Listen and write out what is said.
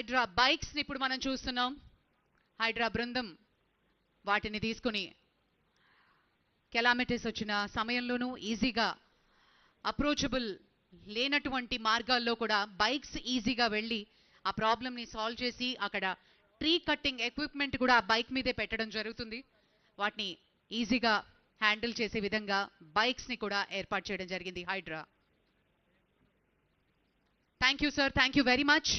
హైడ్రా బైక్స్ని ఇప్పుడు మనం చూస్తున్నాం. హైడ్రా బృందం వాటిని తీసుకుని కెలామిటీస్ వచ్చిన సమయంలోనూ ఈజీగా అప్రోచబుల్ లేనటువంటి మార్గాల్లో కూడా బైక్స్ ఈజీగా వెళ్ళి ఆ ప్రాబ్లమ్ని సాల్వ్ చేసి అక్కడ ట్రీ కట్టింగ్ ఎక్విప్మెంట్ కూడా ఆ బైక్ మీదే పెట్టడం జరుగుతుంది. వాటిని ఈజీగా హ్యాండిల్ చేసే విధంగా బైక్స్ని కూడా ఏర్పాటు చేయడం జరిగింది Hydraa. Thank you sir. Thank you very much.